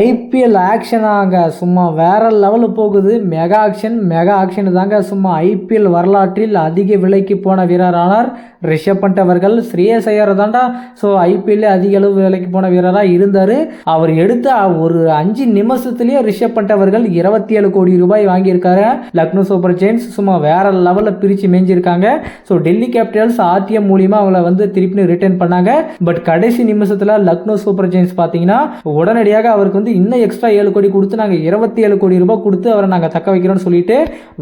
IPL ஆக்ஷனாங்க சும்மா வேற லெவலில் போகுது. மெகா ஆக்ஷன் மெகா ஆக்ஷன் தாங்க சும்மா ஐபிஎல் வரலாற்றில் அதிக விலைக்கு போன வீரரானார் ரிஷப் பண்ட் அவர்கள் ஸ்ரேயஸ் ஐயர் தாண்டா. ஸோ ஐபிஎல்ல அதிக அளவு விலைக்கு போன வீரராக இருந்தார். அவர் எடுத்த ஒரு அஞ்சு நிமிஷத்துலேயே ரிஷப் பண்ட் அவர்கள் இருபத்தி ஏழு கோடி ரூபாய் வாங்கியிருக்காரு. லக்னோ சூப்பர் ஜெயின்ஸ் சும்மா வேற லெவலில் பிரித்து மேஞ்சிருக்காங்க. ஸோ டெல்லி கேபிட்டல்ஸ் ஆர்டிஎம் மூலியமா அவளை வந்து திருப்பி ரிட்டர்ன் பண்ணாங்க. பட் கடைசி நிமிஷத்தில் லக்னோ சூப்பர் ஜெயின்ஸ் பார்த்தீங்கன்னா உடனடியாக அவருக்கு வந்து இன்னும் எக்ஸ்ட்ரா ஏழு கோடி கொடுத்து நாங்கள் இருபத்தி ஏழு கோடி ரூபாய் கொடுத்து அவரை நாங்கள் தக்க வைக்கிறோம்னு சொல்லிட்டு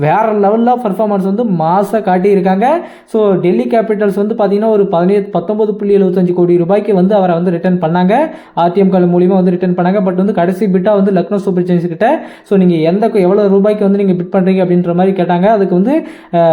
வேற லெவலில் பர்ஃபார்மன்ஸ் வந்து மாசாக காட்டியிருக்காங்க. ஸோ டெல்லி கேபிட்டல்ஸ் வந்து பார்த்தீங்கன்னா ஒரு பதினேழு பத்தொம்பது புள்ளி எழுபத்தஞ்சு கோடி ரூபாய்க்கு வந்து அவரை வந்து ரிட்டர்ன் பண்ணாங்க. ஆர்டிஎம் கால் மூலியமாக வந்து ரிட்டர்ன் பண்ணாங்க. பட் வந்து கடைசி பிட்டாக வந்து லக்னோ சூப்பர் ஜெயின்ஸ் கிட்ட ஸோ நீங்கள் எந்த எவ்வளோ ரூபாய்க்கு வந்து நீங்கள் பிட் பண்ணுறீங்க அப்படின்ற மாதிரி கேட்டாங்க. அதுக்கு வந்து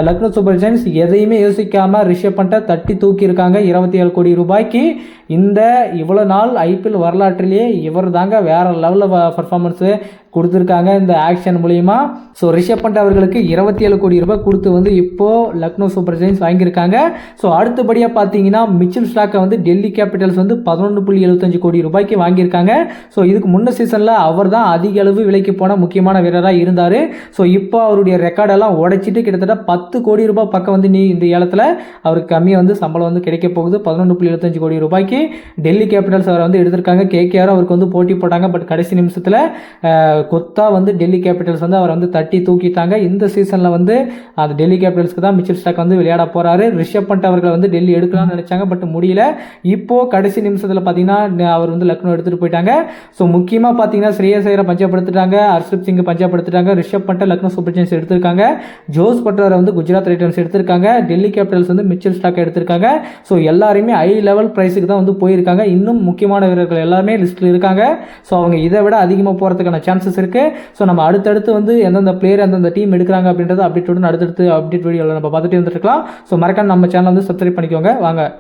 லக்னோ சூப்பர் ஜெயின்ஸ் எதையுமே யோசிக்காமல் ரிஷப் பண்ணிட்ட தட்டி தூக்கியிருக்காங்க. இருபத்தி ஏழு கோடி ரூபாய்க்கு. இந்த இவ்வளோ நாள் ஐபிஎல் வரலாற்றிலேயே இவர் தாங்க வேறு லெவலில் பர்ஃபார்மன்ஸு uh, கொடுத்துருக்காங்க இந்த ஆக்ஷன் மூலிமா ஸோ ரிஷப் பண்ட் அவர்களுக்கு இருபத்தி ஏழு கோடி ரூபாய் கொடுத்து வந்து இப்போ லக்னோ சூப்பர் ஜெயின்ஸ் வாங்கியிருக்காங்க. ஸோ அடுத்தபடியாக பார்த்தீங்கன்னா மிச்சில் ஸ்டாக்கை வந்து டெல்லி கேபிட்டல்ஸ் வந்து பதினொன்று புள்ளி எழுபத்தஞ்சு கோடி ரூபாய்க்கு வாங்கியிருக்காங்க. ஸோ இதுக்கு முன்ன சீசனில் அவர் தான் அதிக அளவு விலைக்கு போன முக்கியமான வீரராக இருந்தார். ஸோ இப்போ அவருடைய ரெக்கார்டெல்லாம் உடைச்சிட்டு கிட்டத்தட்ட பத்து கோடி ரூபாய் பக்கம் வந்து நீ இந்த ஏலத்தில் அவருக்கு கம்மியாக வந்து சம்பளம் வந்து கிடைக்க போகுது. பதினொன்று புள்ளி எழுபத்தஞ்சு கோடி ரூபாய்க்கு. டெல்லி கேபிட்டல்ஸ் அவரை வந்து எடுத்திருக்காங்க. கேகேஆர் அவருக்கு வந்து போட்டி போட்டாங்க. பட் கடைசி நிமிஷத்தில் கொத்தா வந்து டெல்லி கேபிட்டல்ஸ் வந்து அவரை வந்து தட்டி தூக்கிட்டாங்க. இந்த சீசனில் வந்து அந்த டெல்லி கேபிட்டல்ஸ்க்கு தான் மிச்சல் ஸ்டாக் வந்து விளையாட போகிறாரு ரிஷப் பண்ட் அவர்களை வந்து டெல்லி எடுக்கலாம்னு நினைச்சாங்க. பட் முடியல. இப்போது கடைசி நிமிஷத்தில் பார்த்தீங்கன்னா அவர் வந்து லக்னோ எடுத்துகிட்டு போயிட்டாங்க. ஸோ முக்கியமாக பார்த்தீங்கன்னா ஸ்ரேயஸ் ஐயரை பஞ்சாப்படுத்திட்டாங்க. ஹர்ஷ்தீப் சிங் பஞ்சாப்படுத்திட்டாங்க. ரிஷப் பண்ட்டை லக்னோ சூப்பர் ஜெயின்ஸ் எடுத்திருக்காங்க. ஜோஸ் பட்லரை வந்து குஜராத் ரைட்டர்ஸ் எடுத்திருக்காங்க. டெல்லி கேபிட்டல்ஸ் வந்து மிச்சல் ஸ்டாக் எடுத்திருக்காங்க. ஸோ எல்லாருமே ஹை லெவல் ப்ரைஸுக்கு தான் வந்து போயிருக்காங்க. இன்னும் முக்கியமான வீரர்கள் எல்லாருமே லிஸ்ட்டில் இருக்காங்க. ஸோ அவங்க இதை விட அதிகமாக போகிறதுக்கான சான்சஸ் இருக்குது ஸோ நம்ம அடுத்தடுத்து வந்து எந்தெந்த பிளேயர் அந்தந்த டீம் எடுக்கிறாங்க அப்படின்றத அப்டேட்டுடன் அடுத்தடுத்து அப்டேட் வீடியோவில் நம்ம பார்த்துட்டு வந்துருக்கலாம் ஸோ மறக்காம நம்ம சேனல் வந்து சப்ஸ்கிரைப் பண்ணிக்கோங்க. வாங்க.